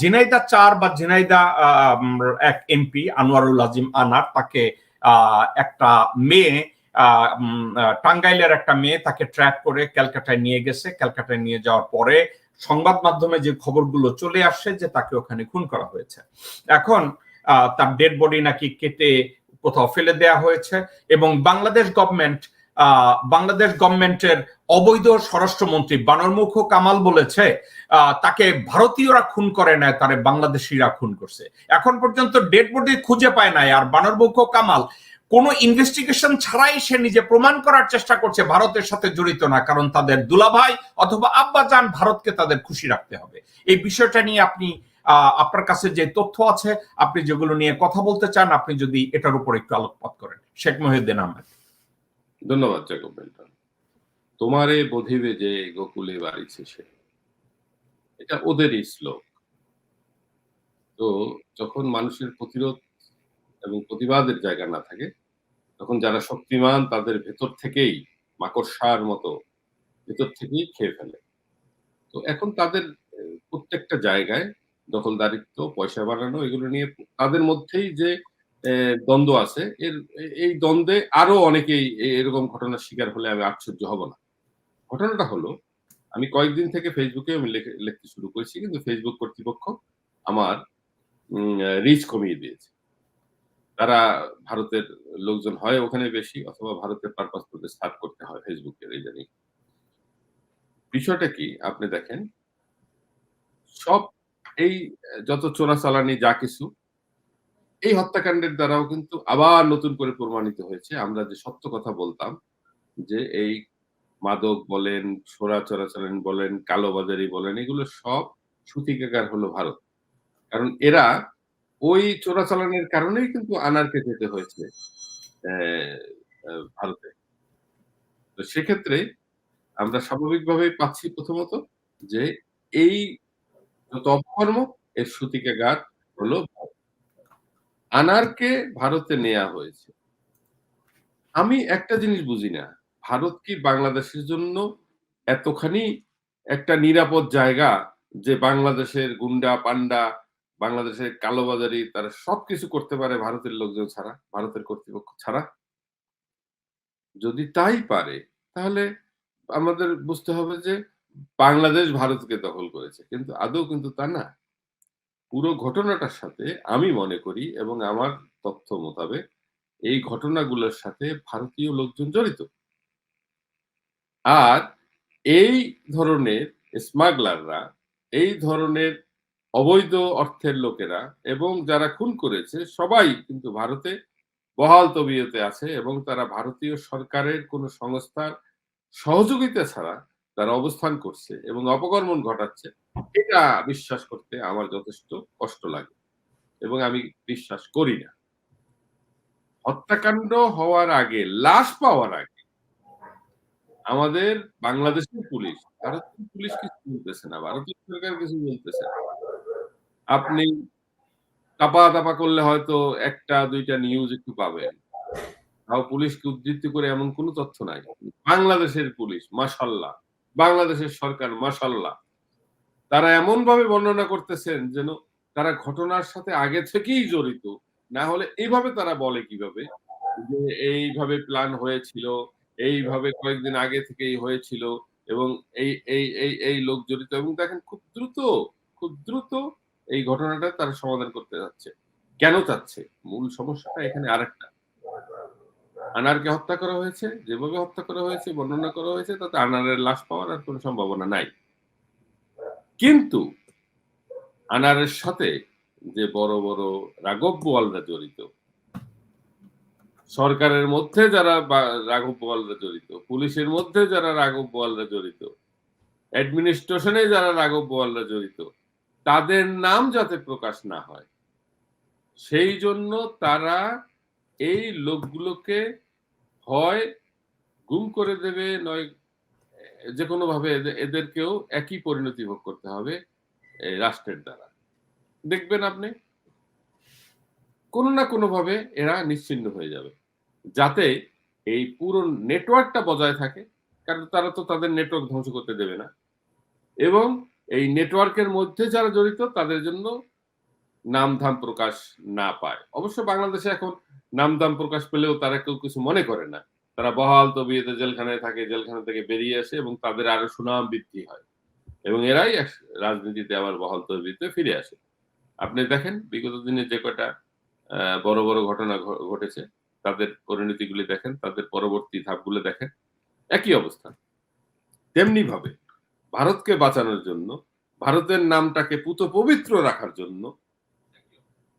ঝিনাইদা চার বা ঝিনাইদা আহ, এক এমপি আনোয়ারুল আজিম আনার তাকে একটা মেয়ে টাঙ্গাইলের একটা মেয়ে তাকে ট্র্যাক করে ক্যালকাটায় নিয়ে গেছে। ক্যালকাটায় নিয়ে যাওয়ার পরে সংবাদ মাধ্যমে যে খবরগুলো চলে আসছে যে তাকে ওখানে খুন করা হয়েছে। এখন তার ডেড বডি নাকি কেটে কোথাও ফেলে দেয়া হয়েছে এবং বাংলাদেশ গভর্নমেন্ট বাংলাদেশ গভর্নমেন্টের অবৈধ স্বরাষ্ট্রমন্ত্রী বানরমুখ কামাল বলেছে তাকে ভারতীয়রা খুন করে নাই, তারে বাংলাদেশিরা খুন করছে। এখন পর্যন্ত ডেড বডি খুঁজে পায় নাই, আর বানরমুখ কামাল কোনো ইনভেস্টিগেশন ছাড়াই সে নিজে প্রমাণ করার চেষ্টা করছে, ভারতের সাথে জড়িত না, কারণ তাদের দুলাভাই অথবা আব্বা আব্বাজান ভারতকে তাদের খুশি রাখতে হবে। এই বিষয়টা নিয়ে আপনি আপনার কাছে যে তথ্য আছে, আপনি যেগুলো নিয়ে কথা বলতে চান, আপনি যদি এটার উপর একটু আলোকপাত করেন। শেখ মহিউদ্দিন আহমেদ। ধন্যবাদ জ্যাকব বেল্টন তোমারে বধিবে যে গোকুলে বাড়িছে সে এটা ওদেরই শ্লোক। তো যখন মানুষের প্রতিরোধ এবং প্রতিবাদের জায়গা না থাকে, তখন যারা শক্তিমান তাদের ভেতর থেকেই মাকড়সার মতো ভেতর থেকেই খেয়ে ফেলে। তো এখন তাদের প্রত্যেকটা জায়গায় দখলদারিত্ব, পয়সা বাড়ানো, এগুলো নিয়ে তাদের মধ্যেই যে দ্বন্দ্ব আছে। এর, এই দ্বন্দ্বে আরও অনেকেই এরকম ঘটনার শিকার হলে আমি আশ্চর্য হব না। ঘটনাটা হলো, আমি কয়েকদিন থেকে ফেসবুকে আমি লেখে- লিখতে শুরু করেছি, কিন্তু ফেসবুক কর্তৃপক্ষ আমার রিচ কমিয়ে দিয়েছে। তারা ভারতের লোকজন হয় ওখানে বেশি, অথবা ভারতের পারপাস থেকে স্টার্ট করতে হয় ফেসবুকের এই জানি বিষয়টা কি? আপনি দেখেন, সব এই যত চোরাচালানি যা কিছু এই হত্যাকাণ্ডের দ্বারাও কিন্তু আবার নতুন করে প্রমাণিত হয়েছে। আমরা যে সত্য কথা বলতাম, যে এই মাদক বলেন, সোরা চোরাচালানি বলেন কালোবাজারি বলেন, এগুলো সব সুতিকাগার হলো ভারত। কারণ এরা ওই চোরাচালানের কারণেই কিন্তু আনারকে যেতে হয়েছে ভারতে। তো সেক্ষেত্রে আমরা স্বাভাবিকভাবেই পাচ্ছি প্রথমত যে এই যত অপকর্ম, এর সুতিকাগার হলো ভারত। আনারকে ভারতে নেওয়া হয়েছে। আমি একটা জিনিস বুঝি না, ভারত কি বাংলাদেশের জন্য এতখানি একটা নিরাপদ জায়গা যে বাংলাদেশের গুন্ডা পান্ডা বাংলাদেশের কালোবাজারি তারা সবকিছু করতে পারে ভারতের লোকজন ছাড়া, ভারতের কর্তৃপক্ষ ছাড়া? যদি তাই পারে, তাহলে আমাদের বুঝতে হবে যে বাংলাদেশ ভারতকে দখল করেছে, কিন্তু আদৌ কিন্তু তা না। পুরো ঘটনাটার সাথে আমি মনে করি এবং আমার তথ্য মোতাবেক এই ঘটনাগুলোর সাথে ভারতীয় লোকজন জড়িত। আর এই ধরনের স্মাগলাররা, এই ধরনের অবৈধ অর্থের লোকেরা এবং যারা খুন করেছে, সবাই কিন্তু ভারতে বহাল তবিয়তে আছে এবং তারা ভারতীয় সরকারের কোনো সংস্থার সহযোগিতা ছাড়া তারা অবস্থান করছে এবং অপকর্মণ ঘটাচ্ছে, এটা বিশ্বাস করতে আমার যথেষ্ট কষ্ট লাগে এবং আমি বিশ্বাস করি না। হত্যাকাণ্ড হওয়ার আগে, লাশ পাওয়ার আগে, আমাদের বাংলাদেশের পুলিশ, ভারতীয় পুলিশ কিছু বলতেছে না, ভারতীয় সরকার কিছু বলতেছে না। আপনি তাপা তাপা করলে হয়তো একটা, দুইটা নিউজ একটু পাবেন। তাও পুলিশকে উদ্ধৃতি করে এমন কোনো তথ্য নাই। বাংলাদেশের পুলিশ মাসাল্লাহ বাংলাদেশের সরকার মাসাল্লাহ তারা এমন ভাবে বর্ণনা করতেছেন যেন তারা ঘটনার সাথে আগে থেকেই জড়িত। না হলে এইভাবে তারা বলে কীভাবে? যে এইভাবে প্ল্যান হয়েছিল, এইভাবে কয়েকদিন আগে থেকেই হয়েছিল এবং এই এই এই এই লোক জড়িত এবং দেখেন খুব দ্রুত খুব দ্রুত এই ঘটনাটা তারা সমাধান করতে যাচ্ছে। কেন চাচ্ছে? মূল সমস্যাটা এখানে আরেকটা। আনারকে হত্যা করা হয়েছে, যেভাবে হত্যা করা হয়েছে, বর্ণনা করা হয়েছে, তাতে আনারের লাশ পাওয়ার আর কোনো সম্ভাবনা নাই। কিন্তু আনারের সাথে যে বড় বড় রাঘব বোয়ালরা জড়িত, সরকারের মধ্যে যারা রাঘব বোয়ালরা জড়িত, পুলিশের মধ্যে যারা রাঘব বোয়ালরা জড়িত, অ্যাডমিনিস্ট্রেশনে যারা রাঘব বোয়ালরা জড়িত, তাদের নাম যাতে প্রকাশ না হয়, সেই জন্য তারা এই লোকগুলোকে হয় গুম করে দেবে, নয়, যে কোনো ভাবে এদের- এদেরকেও একই পরিণতি ভোগ করতে হবে রাষ্ট্রের দ্বারা। দেখবেন আপনি, কোনো না কোনো ভাবে এরা নিশ্চিন্ন হয়ে যাবে। যাতে এই পুরো নেটওয়ার্কটা বজায় থাকে, কারণ তারা তো তাদের নেটওয়ার্ক ধ্বংস করতে দেবে না। এবং এই নেটওয়ার্কের মধ্যে যারা জড়িত, তাদের জন্য নামধাম প্রকাশ না পায়। অবশ্য বাংলাদেশে এখন নামধাম প্রকাশ পেলেও তারা কেউ কিছু মনে করে না। তারা বহাল তবিয়েতে জেলখানায় থাকে, জেলখানা থেকে বেরিয়ে আসে এবং তাদের আরও সুনাম বৃদ্ধি হয়। এবং এরাই রাজনীতিতে আবার বহাল তবিয়েতে ফিরে আসে। আপনি দেখেন, বিগত দিনে যে কটা বড় বড় ঘটনা ঘটেছে, তাদের পরিণতিগুলি দেখেন, তাদের পরবর্তী ধাপগুলো দেখেন, একই অবস্থা। তেমনি ভাবে ভারতকে বাঁচানোর জন্য, ভারতের নামটাকে পুত পবিত্র রাখার জন্য,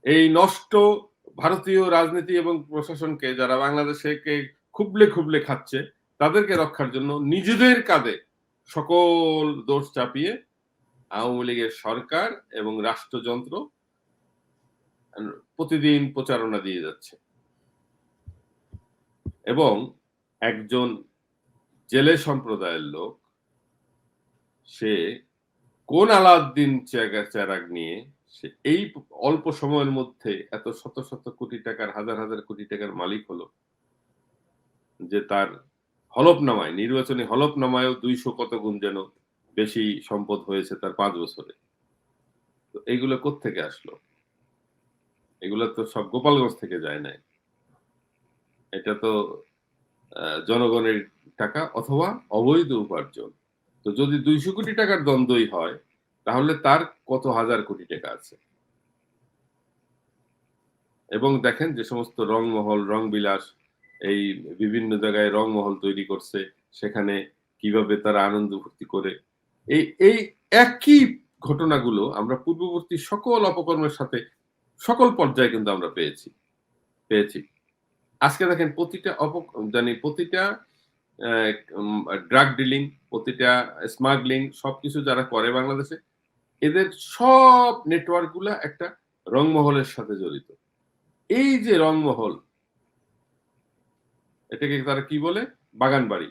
এই নষ্ট ভারতীয় রাজনীতি এবং প্রশাসনকে যারা বাংলাদেশকে খুবলে খুবলে খাচ্ছে, তাদেরকে রক্ষার জন্য নিজেদের কাঁধে সকল দোষ চাপিয়ে আওয়ামী লীগের সরকার এবং রাষ্ট্রযন্ত্র প্রতিদিন প্রচারণা দিয়ে যাচ্ছে। এবং একজন জেলে সম্প্রদায়ের লোক, সে কোন আলাউদ্দিন চেরাগ নিয়ে এই অল্প সময়ের মধ্যে এত শত শত কোটি টাকার, হাজার হাজার কোটি টাকার মালিক হলো যে তার হলফনামায়, নির্বাচনী হলফনামায়ও দুইশো কত গুণ যেন বেশি সম্পদ হয়েছে তার পাঁচ বছরে। তো এইগুলো কোত্থেকে আসলো? এগুলো তো সব গোপালগঞ্জ থেকে যায় নাই। এটা তো জনগণের টাকা অথবা অবৈধ উপার্জন। তো যদি দুইশো কোটি টাকার দ্বন্দ্বই হয় তাহলে তার কত হাজার কোটি টাকা আছে? এবং দেখেন যে সমস্ত রংমহল রং বিলাস এই বিভিন্ন জায়গায় রংমহল তৈরি করছে, সেখানে কীভাবে তারা আনন্দ ভর্তি করে। এই এই একই ঘটনাগুলো আমরা পূর্ববর্তী সকল অপকর্মের সাথে, সকল পর্যায়ে কিন্তু আমরা পেয়েছি পেয়েছি। আজকে দেখেন প্রতিটা অপ জানি প্রতিটা ড্রাগ ডিলিং প্রতিটা স্মাগলিং সবকিছু যারা করে বাংলাদেশে এদের সব নেটওয়ার্কগুলা একটা রংমহলের সাথে জড়িত। এই যে রংমহল, এটাকে তারা কি বলে? বাগান বাড়ি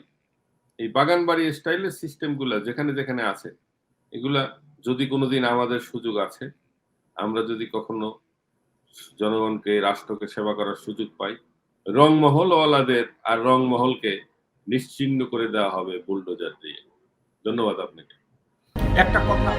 এই বাগান বাড়ি স্টাইলের সিস্টেমগুলা যেখানে যেখানে আছে, এগুলা যদি কোনোদিন আমাদের সুযোগ আছে, আমরা যদি কখনো জনগণকে, রাষ্ট্রকে সেবা করার সুযোগ পাই, রংমহলওয়ালাদের আর রংমহলকে নিশ্চিহ্ন করে দেওয়া হবে বুলডোজার দিয়ে। ধন্যবাদ আপনাকে। একটা কথা।